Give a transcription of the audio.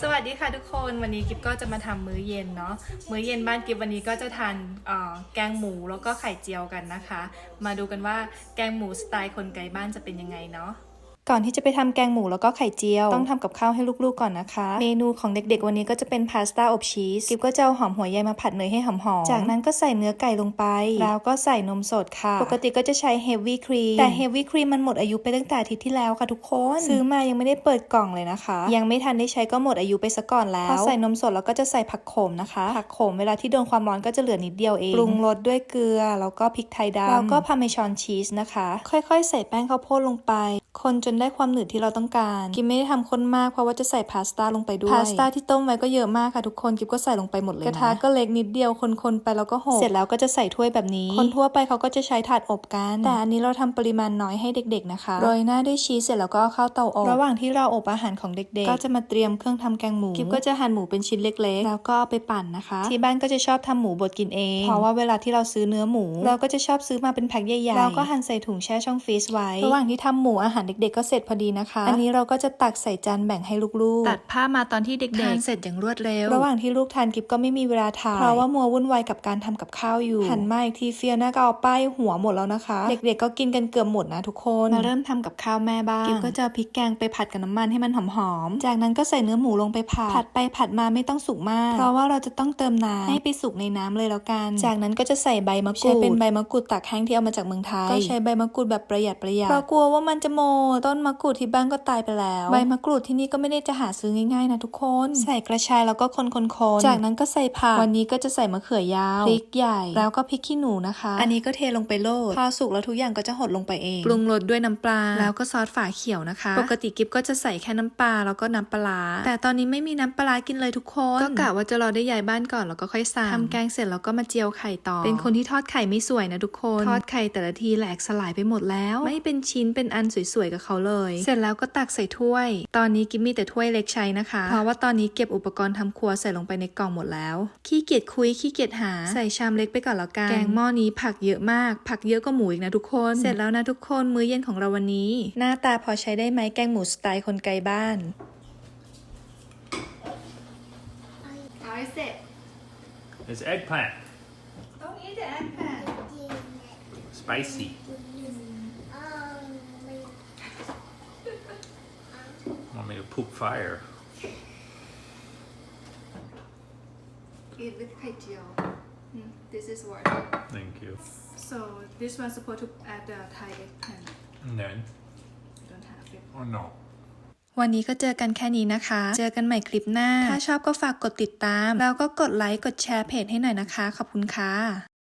สวัสดีค่ะทุกคนวันนี้กิฟก็จะมาทำมื้อเย็นเนาะมื้อเย็นบ้านกิฟวันนี้ก็จะทานแกงหมูแล้วก็ไข่เจียวกันนะคะ มาดูกันว่าแกงหมูสไตล์คนไกลบ้านจะเป็นยังไงเนาะ ก่อนที่จะไปทำแกงหมูแล้วก็ไข่เจียว ต้องทำกับข้าวให้ลูกๆก่อนนะคะ เมนูของเด็กๆวันนี้ก็จะเป็นพาสต้าอบชีสกิฟก็จะเอาหอมหัวใยมาผัดเนยให้หอมๆ จากนั้นก็ใส่เนื้อไก่ลงไป แล้วก็ใส่นมสดค่ะ ปกติก็จะใช้เฮฟวี่ครีมแต่เฮฟวี่ครีมมันหมดอายุไปตั้งแต่อาทิตย์ที่แล้วค่ะทุกคน ซื้อมายังไม่ได้เปิดกล่องเลยนะคะ ยังไม่ทันได้ใช้ก็หมดอายุไปซะก่อนแล้วพอใส่นมสดแล้วก็จะใส่ผักโขมนะคะ ผักโขมเวลาที่โดนความร้อนก็จะเหลือนิดเดียวเองปรุงรสด้วยเกลือแล้วก็พริกไทยดำแล้วก็พาเมชอนชีสนะคะ ค่อยๆ ใส่แป้งข้าวโพดลงไป คนจนได้ความหนืดที่เราต้องการกิมไม่ได้ทำข้นมากเพราะว่าจะใส่พาสต้าลงไปด้วยพาสต้าที่ต้มไว้ก็เยอะมากค่ะทุกคนกิมก็ใส่ลงไปหมดเลยนะกระทะก็เล็กนิดเดียวคนๆไปแล้วก็โหกเสร็จแล้วก็จะใส่ถ้วยแบบนี้ คนทั่วไปเขาก็จะใช้ถาดอบกันแต่อันนี้เราทำปริมาณน้อยให้เด็ก ๆนะคะโรยหน้าด้วยชีสเสร็จแล้วก็เอาเข้าเตาอบระหว่างที่เราอบอาหารของเด็ก ๆ ก็จะมาเตรียมเครื่องทำแกงหมูกิฟก็จะหั่นหมูเป็นชิ้นเล็กๆ แล้วก็เอาไปปั่นนะคะ ที่บ้านก็จะชอบทำหมูบดกินเองเพราะว่าเวลาที่เราซื้อเนื้อหมู เราก็จะชอบซื้อมาเป็นแพ็คใหญ่ๆแล้วก็หั่นใส่ถุงแช่ช่องฟรีซไว้ ระหว่างที่ทำหมูอาหารเด็กๆก็เสร็จพอดีนะคะ อันนี้เราก็จะตักใส่จานแบ่งให้ลูกๆ ตัดผ้ามาตอนที่เด็กๆทานเสร็จอย่างรวดเร็ว ระหว่างที่ลูกทานกิฟก็ไม่มีเวลาถ่ายเพราะว่ามัววุ่นวายกับการทำกับข้าวอยู่ หันมาอีกทีเฟียน่าก็เอาป้ายหัวหมดแล้วนะคะ เด็กๆก็กินกันเกือบหมดนะทุกคน มาเริ่มทำกับข้าวแม่บ้างกิฟก็จะเอาพริกแกงไปผัดกับน้ำมันให้มันหอมๆ จากนั้นก็ใส่เนื้อหมูลงไปผัด ผัดไปผัดมาไม่ต้องสุกมาก เพราะว่าเราจะต้องเติมน้ำให้ไปสุกในน้ำเลยแล้วกัน จากนั้นก็จะใส่ใบมะกรูด ใช้เป็นใบมะกรูดตากแห้งที่เอามาจากเมืองไทย ก็ใช้ใบมะกรูดแบบประหยัดประหยัด เพราะกลัวว่ามันจะหมดต้นมะกรูดที่บ้านก็ตายไปแล้ว ใบมะกรูดที่นี่ก็ไม่ได้จะหาซื้อง่ายๆนะทุกคน ใส่กระชายแล้วก็คนๆๆจากนั้นก็ใส่ผัก วันนี้ก็จะใส่มะเขือยาว พริกใหญ่ แล้วก็พริกขี้หนูนะคะ อันนี้ก็เทลงไปโลด พอสุกแล้วทุกอย่างก็จะหดลงไปเอง ปรุงรสด้วยน้ำปลา แล้วก็ซอสฝาเขียวนะคะ ปกติกิฟก็จะใส่แค่น้ำปลาแล้วก็น้ำปลาร้าแต่ตอนนี้ไม่มีน้ำปลาร้ากินเลยทุกคน ก็กะว่าจะรอได้ย้ายบ้านก่อนแล้วก็ค่อยสั่งทำแกงเสร็จแล้วก็มาเจียวไข่ต่อ เป็นคนที่ทอดไข่ไม่สวยนะทุกคน ทอดไข่แต่ละทีแหลกสลายไปหมดแล้ว ไม่เป็นชิ้นเป็นอันสวยๆกับเขาเลย เสร็จแล้วก็ตักใส่ถ้วย ตอนนี้กิฟมีแต่ถ้วยเล็กใช้นะคะ เพราะว่าตอนนี้เก็บอุปกรณ์ทำครัวใส่ลงไปในกล่องหมดแล้ว ขี้เกียจคุยขี้เกียจหา ใส่ชามเล็กไปก่อนแล้วกัน แกงหม้อนี้ผักเยอะมาก ผักเยอะกว่าหมูอีกนะทุกคน เสร็จแล้วนะทุกคนมื้อเย็นของเราวันนี้ หน้าตาพอใช้ได้ไหมแกงหมูสไตล์คนไกลบ้านเอาให้เสร็จ It's eggplant. ต้องอีแต่แอปแผ่น Spicy. Me to poop fire? eat with ไข่เจียว Mm, this is what Thank you. so this one supposed to add the Thai eggplant And then, don't have it or no? วันนี้ก็เจอกันแค่นี้นะคะ เจอกันใหม่คลิปหน้า ถ้าชอบก็ฝากกดติดตาม แล้วก็กดไลค์ กดแชร์เพจให้หน่อยนะคะ ขอบคุณค่ะ